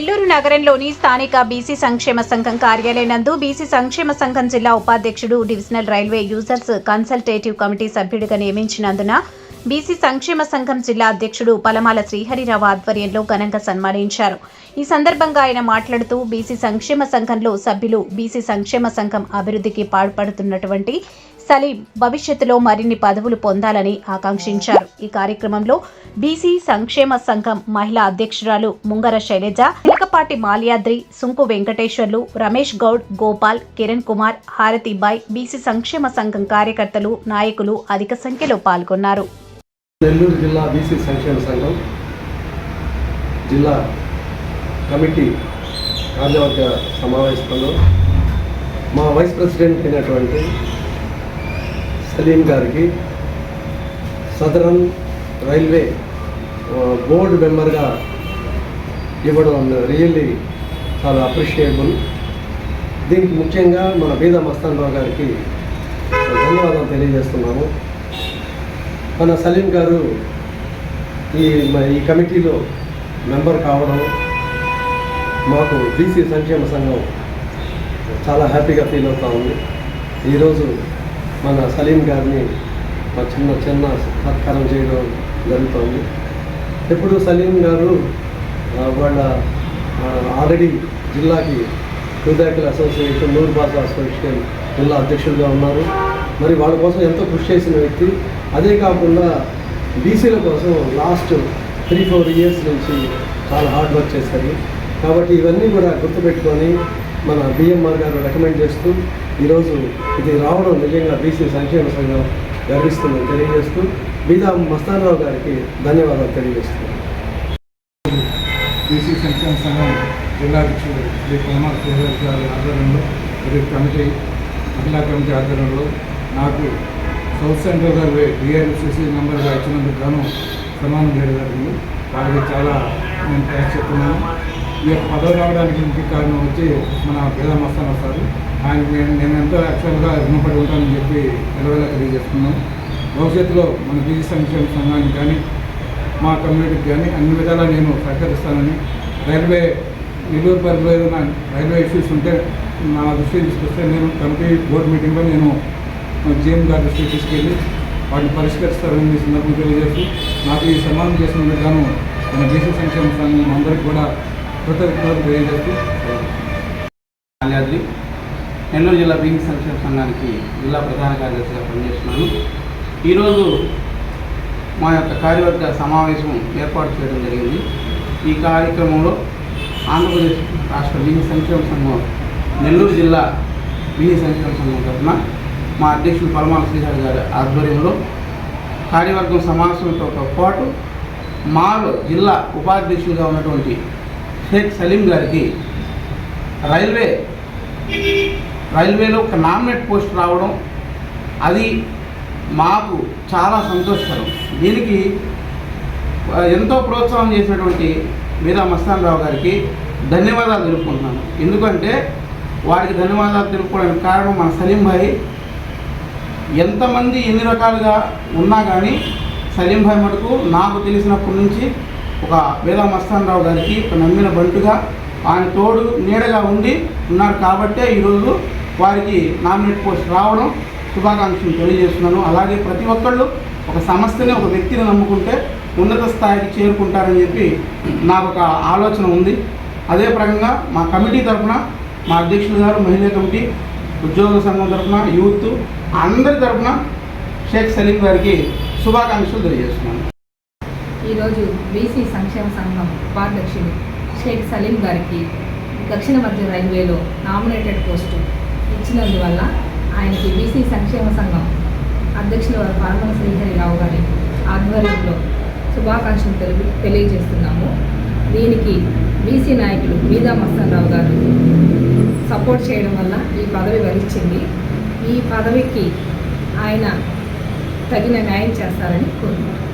నగరంలోని స్థానిక బీసీ సంక్షేమ సంఘం కార్యాలయం నందు బీసీ సంక్షేమ సంఘం జిల్లా ఉపాధ్యక్షుడు divisional railway users consultative committee సభ్యుడిగా నియమించినందున బీసీ సంక్షేమ సంఘం జిల్లా అధ్యక్షుడు పలమాల శ్రీహరిరావు ఆధ్వర్యంలో ఘనంగా సన్మానించారు. ఈ సందర్భంగా ఆయన మాట్లాడుతూ బీసీ సంక్షేమ సంఘంలో సభ్యులు బీసీ సంక్షేమ సంఘం అభివృద్ధికి పాల్పడుతున్నటువంటి సలీం భవిష్యత్తులో మరిన్ని పదవులు పొందాలని ఆకాంక్షించారు. ఈ కార్యక్రమంలో బీసీ సంక్షేమ సంఘం మహిళా అధ్యక్షురాలు ముంగర శైలజ చిలకపాటి మాల్యాద్రి సుంకు వెంకటేశ్వర్లు రమేష్ గౌడ్ గోపాల్ కిరణ్ కుమార్ హారతిబాయ్ బీసీ సంక్షేమ సంఘం కార్యకర్తలు నాయకులు అధిక సంఖ్యలో పాల్గొన్నారు. నెల్లూరు జిల్లా బీసీ సంక్షేమ సంఘం జిల్లా కమిటీ కార్యవర్గ సమావేశంలో మా వైస్ ప్రెసిడెంట్ అయినటువంటి సలీం గారికి సదరన్ రైల్వే బోర్డు మెంబర్గా ఇవ్వడం రియల్లీ చాలా అప్రిషియేబుల్. దీనికి ముఖ్యంగా మన బీద మస్తాన్ గారికి ధన్యవాదాలు తెలియజేస్తున్నాము. మన సలీం గారు ఈ ఈ కమిటీలో మెంబర్ కావడం మాకు బీసీ సంక్షేమ సంఘం చాలా హ్యాపీగా ఫీల్ అవుతా ఉంది. ఈరోజు మన సలీం గారిని మా చిన్న చిన్న సత్కారం చేయడం జరుగుతోంది. ఎప్పుడు సలీం గారు వాళ్ళ ఆల్రెడీ జిల్లాకి హృదయకుల అసోసియేషన్ నూరు భాష అసోసియేషన్ జిల్లా అధ్యక్షులుగా ఉన్నారు. మరి వాళ్ళ కోసం ఎంతో కృషి చేసిన వ్యక్తి. అదే కాకుండా బీసీల కోసం లాస్ట్ త్రీ ఫోర్ ఇయర్స్ నుంచి చాలా హార్డ్ వర్క్ చేశారు. కాబట్టి ఇవన్నీ కూడా గుర్తుపెట్టుకొని మన బిఎంఆర్ గారు రికమెండ్ చేస్తూ ఈరోజు ఇది రావడం నిజంగా బీసీ సంక్షేమ సంఘం గర్విస్తుందని తెలియజేస్తూ బీదా మస్తానరావు గారికి ధన్యవాదాలు తెలియజేస్తున్నాను. బీసీ సంక్షేమ సంఘం జిల్లా అధ్యక్షుడు శ్రీ కుమార్ సురేష్ గారి ఆధ్వర్యంలో మరియు కమిటీ మహిళా కమిటీ ఆధ్వర్యంలో నాకు సౌత్ సెంట్రల్ రైల్వే డిఆర్ఎస్సిసి మెంబర్గా ఇచ్చినందుకు గాను సన్మానం చేయడం జరిగింది. వారికి చాలా నేను థ్యాంక్స్ చెప్తున్నాను. ఈ యొక్క పదవి రావడానికి ముఖ్య కారణం వచ్చి మన పేద మస్తాన్ వస్తారు. ఆయన నేను నేను ఎంతో యాక్చువల్గా రుణపడి ఉంటానని చెప్పి నిలవేలా తెలియజేస్తున్నాను భవిష్యత్తులో మన బీజీ సంక్షేమ సంఘానికి కానీ మా కమ్యూనిటీకి కానీ అన్ని విధాలా నేను సహకరిస్తానని రైల్వే నెల్లూరు పరిధిలో ఏదైనా రైల్వే ఇష్యూస్ ఉంటే నా దృష్టికి తీసుకొస్తే నేను కమిటీ బోర్డు మీటింగ్లో నేను జీఎం గారి దృష్టికి తీసుకెళ్ళి వాటిని పరిష్కరిస్తారని ఈ సందర్భం నాకు ఈ సన్మానం చేసిన గాను మన దేశ సంక్షేమ సంఘం అందరికీ కూడా కృతజ్ఞతలు తెలియజేస్తూ నెల్లూరు జిల్లా బీసీ సంక్షేమ సంఘానికి జిల్లా ప్రధాన కార్యదర్శిగా పనిచేస్తున్నాను. ఈరోజు మా యొక్క కార్యవర్గ సమావేశం ఏర్పాటు చేయడం జరిగింది. ఈ కార్యక్రమంలో ఆంధ్రప్రదేశ్ రాష్ట్ర బీసీ సంక్షేమ సంఘం నెల్లూరు జిల్లా బీహి సంక్షేమ సంఘం తరఫున మా అధ్యక్షులు పరమాల శ్రీహరి గారి ఆధ్వర్యంలో కార్యవర్గం సమావేశంతో పాటు మాలో జిల్లా ఉపాధ్యక్షులుగా ఉన్నటువంటి షేక్ సలీం గారికి రైల్వే రైల్వేలో ఒక నామినేట్ పోస్ట్ రావడం అది మాకు చాలా సంతోషకరం. దీనికి ఎంతో ప్రోత్సాహం చేసినటువంటి మీరా మస్తాన్ రావు గారికి ధన్యవాదాలు తెలుపుకుంటున్నాను. ఎందుకంటే వారికి ధన్యవాదాలు తెలుపుకోవడానికి కారణం మన సలీం భాయ్. ఎంతమంది ఎన్ని రకాలుగా ఉన్నా కానీ సలీం భాయ్ మటుకు నాకు తెలిసినప్పటి నుంచి ఒక వేలా మస్తానరావు గారికి ఒక నమ్మిన బంటుగా ఆయన తోడు నీడగా ఉండి ఉన్నారు కాబట్టే ఈరోజు వారికి నామినేట్ పోస్ట్ రావడం శుభాకాంక్షలు తెలియజేస్తున్నాను. అలాగే ప్రతి ఒక్కళ్ళు ఒక సంస్థని ఒక వ్యక్తిని నమ్ముకుంటే ఉన్నత స్థాయికి చేరుకుంటారని చెప్పి నాకు ఒక ఆలోచన ఉంది. అదే ప్రకంగా మా కమిటీ తరఫున మా అధ్యక్షులు గారు మహిళా కమిటీ ఉద్యోగ సంఘం తరఫున యూత్ అందరి తరఫున షేక్ సలీం గారికి శుభాకాంక్షలు తెలియజేస్తున్నాను. ఈరోజు బీసీ సంక్షేమ సంఘం ఉపాధ్యక్షుడు షేక్ సలీం గారికి దక్షిణ మధ్య రైల్వేలో నామినేటెడ్ పోస్టు ఇచ్చినందువల్ల ఆయనకి బీసీ సంక్షేమ సంఘం అధ్యక్షుల వారు పరమల శ్రీహరిరావు గారి ఆధ్వర్యంలో శుభాకాంక్షలు తెలియ తెలియజేస్తున్నాము. దీనికి బీసీ నాయకులు మీదా మస్తారావు గారు సపోర్ట్ చేయడం వల్ల ఈ పదవి వరించింది ఈ పదవికి ఆయన తగిన న్యాయం చేస్తారని కోరుకుంటున్నాను